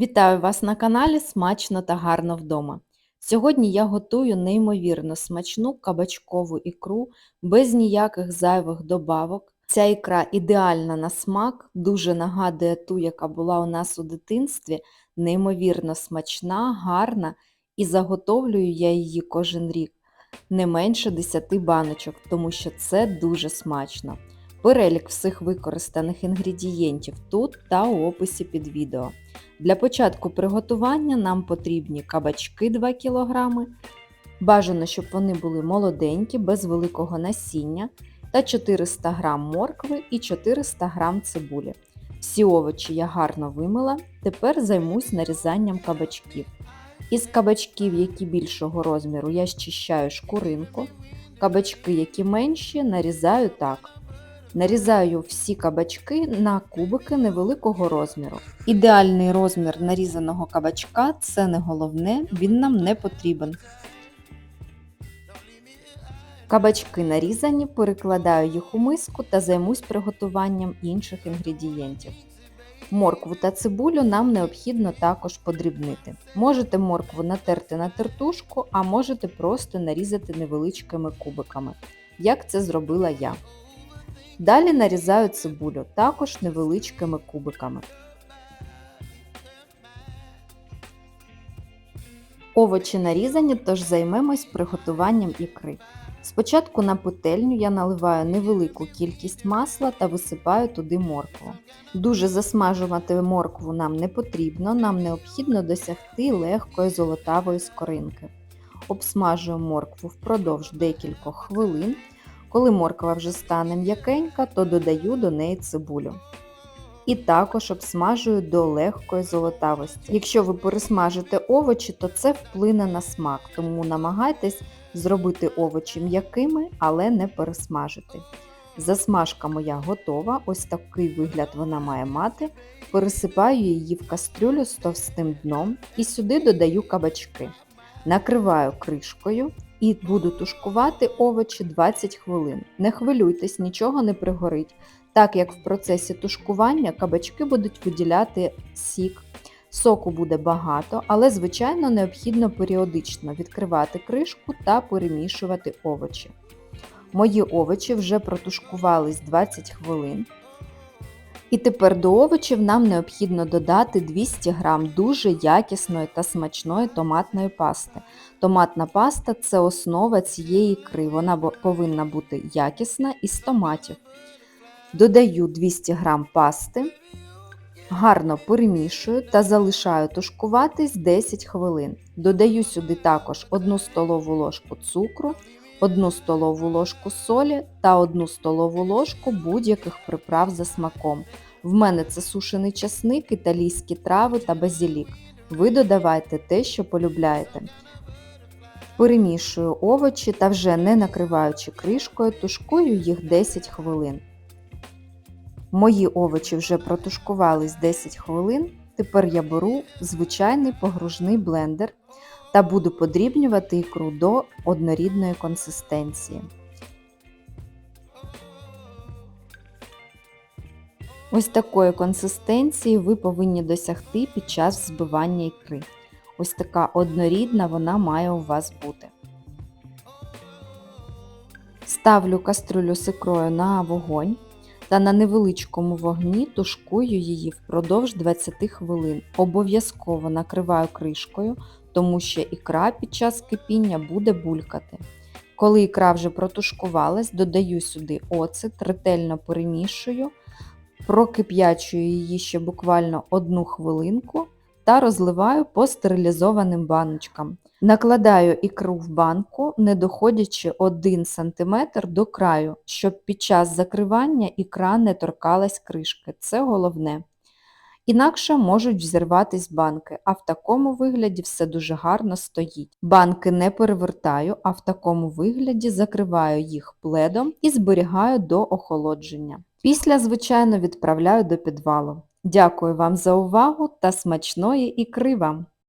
Вітаю вас на каналі Смачно та гарно вдома. Сьогодні я готую неймовірно смачну кабачкову ікру без ніяких зайвих добавок. Ця ікра ідеальна на смак, дуже нагадує ту, яка була у нас у дитинстві, неймовірно смачна, гарна і заготовлюю я її кожен рік не менше 10 баночок, тому що це дуже смачно. Перелік всіх використаних інгредієнтів тут та у описі під відео. Для початку приготування нам потрібні кабачки 2 кг, бажано, щоб вони були молоденькі, без великого насіння, та 400 г моркви і 400 г цибулі. Всі овочі я гарно вимила, тепер займусь нарізанням кабачків. Із кабачків, які більшого розміру, я щищаю шкуринку. Кабачки, які менші, нарізаю так. Нарізаю всі кабачки на кубики невеликого розміру. Ідеальний розмір нарізаного кабачка це не головне, він нам не потрібен. Кабачки нарізані, перекладаю їх у миску та займусь приготуванням інших інгредієнтів. Моркву та цибулю нам необхідно також подрібнити. Можете моркву натерти на тертушку, а можете просто нарізати невеличкими кубиками, як це зробила я. Далі нарізаю цибулю також невеличкими кубиками. Овочі нарізані, тож займемось приготуванням ікри. Спочатку на петельню я наливаю невелику кількість масла та висипаю туди моркву. Дуже засмажувати моркву нам не потрібно, нам необхідно досягти легкої золотавої скоринки. Обсмажую моркву впродовж декількох хвилин. Коли морква вже стане м'якенька, то додаю до неї цибулю. І також обсмажую до легкої золотавості. Якщо ви пересмажите овочі, то це вплине на смак, тому намагайтесь зробити овочі м'якими, але не пересмажити. Засмажка моя готова, ось такий вигляд вона має мати. Пересипаю її в кастрюлю з товстим дном і сюди додаю кабачки. Накриваю кришкою і буду тушкувати овочі 20 хвилин. Не хвилюйтесь, нічого не пригорить, так як в процесі тушкування кабачки будуть виділяти сік. Соку буде багато, але, звичайно, необхідно періодично відкривати кришку та перемішувати овочі. Мої овочі вже протушкувались 20 хвилин. І тепер до овочів нам необхідно додати 200 г дуже якісної та смачної томатної пасти. Томатна паста це основа цієї ікри, вона повинна бути якісна із томатів. Додаю 200 г пасти, гарно перемішую та залишаю тушкуватись 10 хвилин. Додаю сюди також 1 столову ложку цукру, 1 столову ложку солі та 1 столову ложку будь-яких приправ за смаком. В мене це сушений часник, італійські трави та базілік. Ви додавайте те, що полюбляєте. Перемішую овочі та вже не накриваючи кришкою, тушкую їх 10 хвилин. Мої овочі вже протушкувались 10 хвилин. Тепер я беру звичайний погружний блендер та буду подрібнювати ікру до однорідної консистенції. Ось такої консистенції ви повинні досягти під час збивання ікри. Ось така однорідна вона має у вас бути. Ставлю каструлю з ікрою на вогонь та на невеличкому вогні тушкую її впродовж 20 хвилин. Обов'язково накриваю кришкою, тому що ікра під час кипіння буде булькати. Коли ікра вже протушкувалась, додаю сюди оцет, ретельно перемішую, прокип'ячую її ще буквально одну хвилинку та розливаю по стерилізованим баночкам. Накладаю ікру в банку, не доходячи 1 см до краю, щоб під час закривання ікра не торкалась кришки. Це головне. Інакше можуть взірватись банки, а в такому вигляді все дуже гарно стоїть. Банки не перевертаю, а в такому вигляді закриваю їх пледом і зберігаю до охолодження. Після, звичайно, відправляю до підвалу. Дякую вам за увагу та смачної ікри вам!